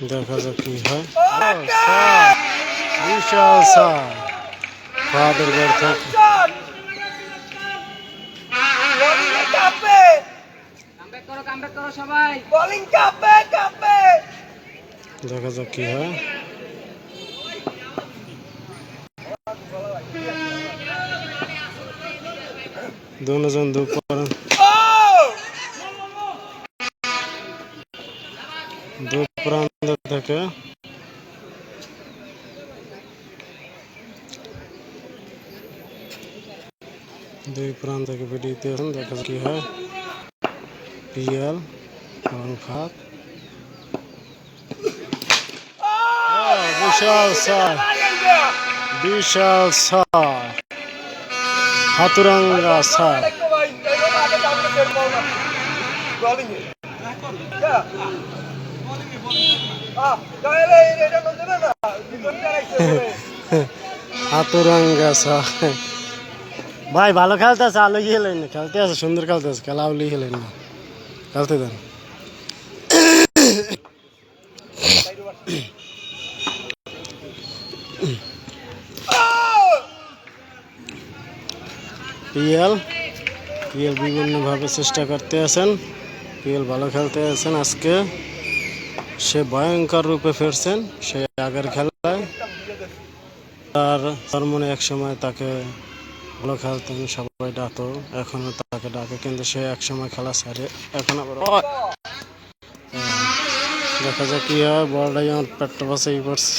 দেখা যাক কি হয়। দেখা যাক কি হয়। দুজন দু প্রান্ত থেকে প্রান্ত থেকে বেরিয়ে আছেন দেখা কি হয় পিয়াল এবং ফাঁক বিশাল সার বিশাল সার হাতুরাঙ্গা সার হাতুরাঙ্গা সার ভাই, ভালো খেলতে আছে, আলো খেলেন না, খেলতে আছে, সুন্দর খেলতে আছে, খেলা আউলি খেলেন না। খেলতে দেন। পিএল পিএল বিভিন্নভাবে চেষ্টা করতে আছেন। পিএল ভালো খেলতে আছেন আজকে। সে ভয়ঙ্কর রূপে ফিরছেন, সে আগের খেলায়। তার মনে এক সময় তাকে ভালো খেলতেন সবাই ডাকতো এখনও তাকে ডাকে, কিন্তু সে এক সময় খেলা ছাড়ে এখন আবার দেখা যাক কি হয় বলটাই আমার পেটটা বাসাই পড়ছে।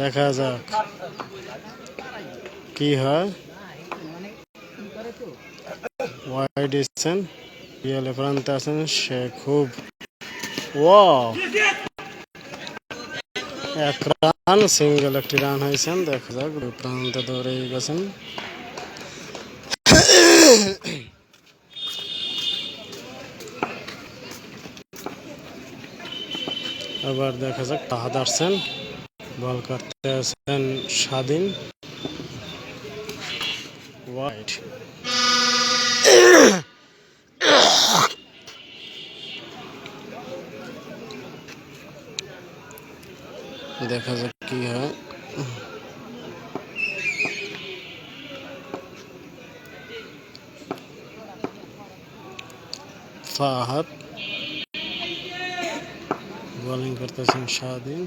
দেখা যাক কি হয়। ওয়াইড প্রান্তে আছেন সে খুব ও এক রান সিঙ্গেল একটি রান হয়েছেন। দেখা যাক, দুই প্রান্তে দৌড়ে গেছেন। আবার দেখা যাক, তাহাদ আসছেন। বল করতে আছেন স্বাধীন। ওয়াইড দেখা যাক কি হয়। ফাহাদ। বোলিং করতেছেন স্বাধীন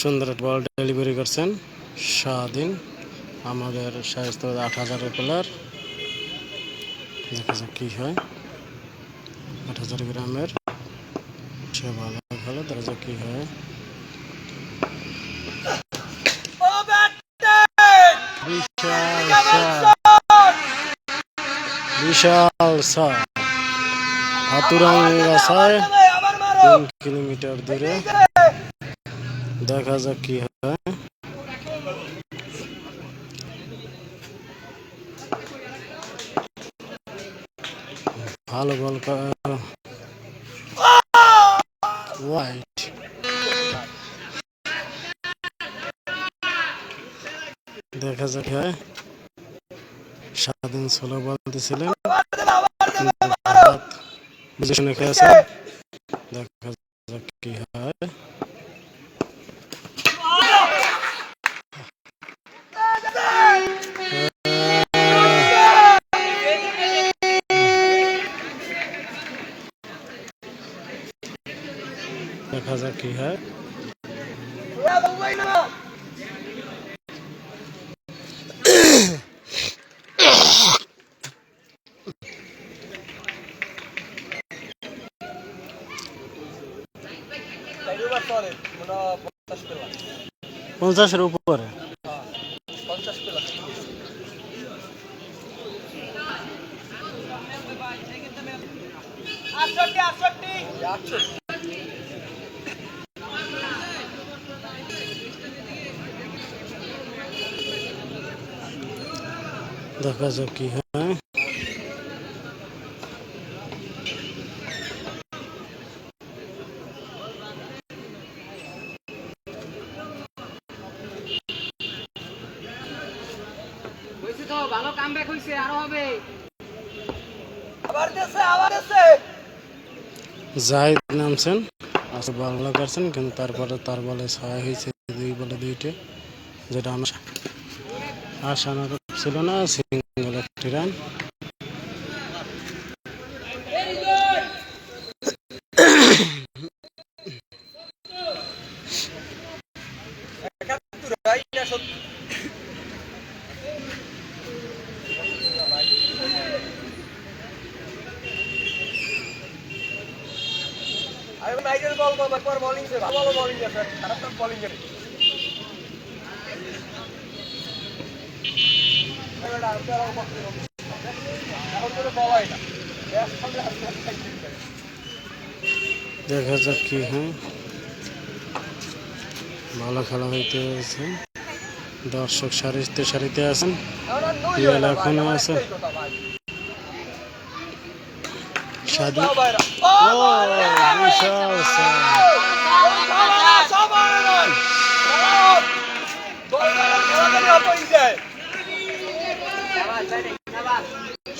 সুন্দর বল ডেলিভারি করছেন স্বাধীন আমাদের সাহিত্য আট হাজারের প্লেয়ার দেখা যাক কি হয়। আট হাজার গ্রামের। সে ভালো ভালো যাক কি হয়? বিশাল সার। হাতুরাঙ্গা সার তিন কিলোমিটার দূরে। দেখা যাক কি হয়। ভালো বল হোয়াইট দেখা যাক হয়। স্বাধীন ষোলো বলতেছিলেন। খেয়েছে দেখা দেখা যাক কি হয় পঞ্চাশের উপরে দেখা যাক কি হয়। তো ভালো কামব্যাক হইছে আরও হবে। জাহিদ নামছেন আচ্ছা ভালো করছেন কিন্তু তারপরে তার বলে ছয় হয়েছে দুই বলে দুইটে যেটা আমার আশানো ছিল না সিঙ্গল একটি run ball ball ball bowling ball bowling খারাপ বলিং দেখা যাক কি হ্যাঁ। ভালো খেলা হইতে আছে। দর্শক সারিতে সারিতে আছেন। এখনও আছে? বাইরা ও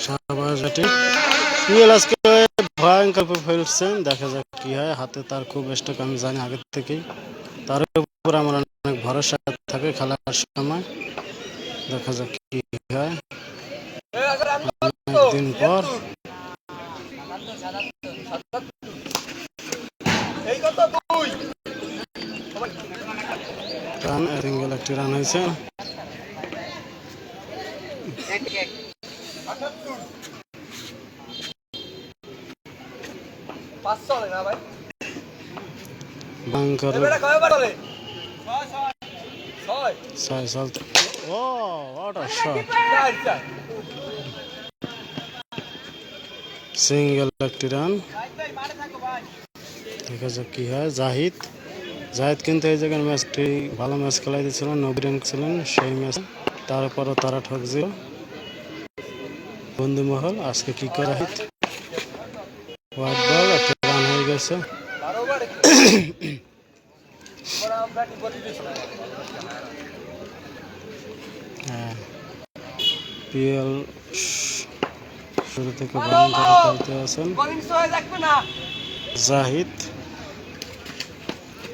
ব্যাটিং রিয়েল আজকে ভয়ঙ্কর ফেলছেন দেখা যাক কি হয়। হাতে তার খুব স্টক আমি জানি আগের থেকেই। তার উপর আমার অনেক ভরসা থাকে খেলার সময়। দেখা যাক কি হয়। অনেকদিন পর। রান একটি রান হয়েছে। ছয় ও শট চার সিঙ্গেল একটি রান দেখা যাক কি হয়। জাহিদ। জাহিদ কিন্তু এই জায়গার ম্যাচটি ভালো ম্যাচ খেলাই দিয়েছিলেন নব্বই রান ছিলেন সেই ম্যাচে তারপরও তারা ঠকছিল। বন্ধু মহল আজকে কি করা বল একটা রান হয়ে গেছে। দিছি হ্যাঁ পিএল শুরু থেকে ভয়ঙ্কর খেলতে আছেন জাহিদ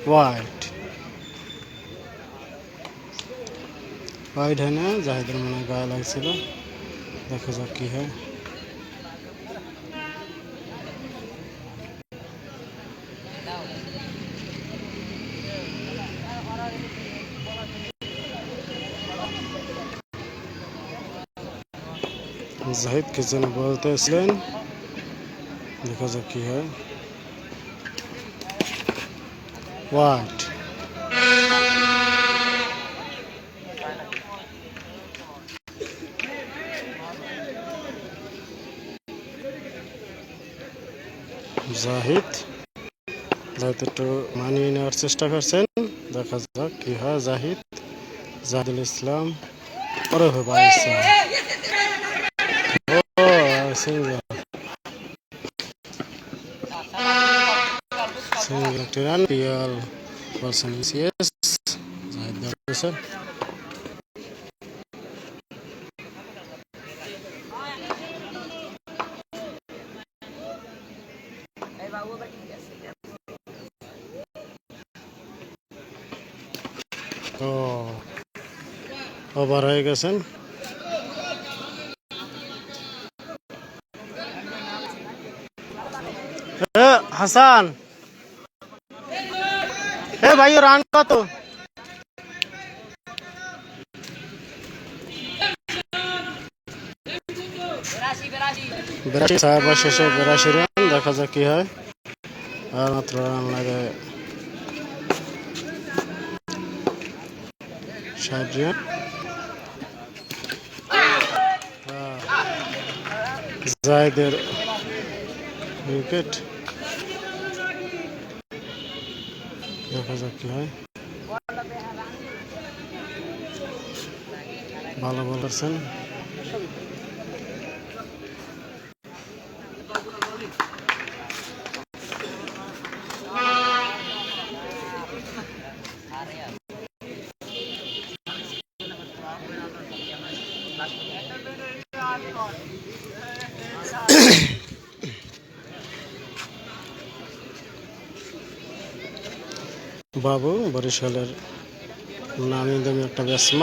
হোয়াইট। হোয়াইট হয় জাহিদের মনে হয় গায়ে লাগছিল। দেখা যাক কি হয় জাহিদ কে যেন বলতেছিলেন দেখা যাক কি হয় হোয়াইট জাহিদ। জাহিদ একটু মানিয়ে নেওয়ার চেষ্টা করছেন। দেখা যাক কি হয়। জাহিদ, জাহিদুল ইসলাম ওরে ভাই সিঙ্গেল। একটি রান পিয়াল বলছেন সিএস জাহিদ ওভার হয়ে গেছেন। হাসান। এ, ভাই রান কত? বেরাশি ওভার শেষে বিরাশি রান, দেখা যাক কি হয়। আর মাত্র রান লাগে। আহ, জায়দের উইকেট দেখা যাক কি হয় ভালো বল বাবু বরিশালের নামি দামি একটা ব্যাটসম্যান।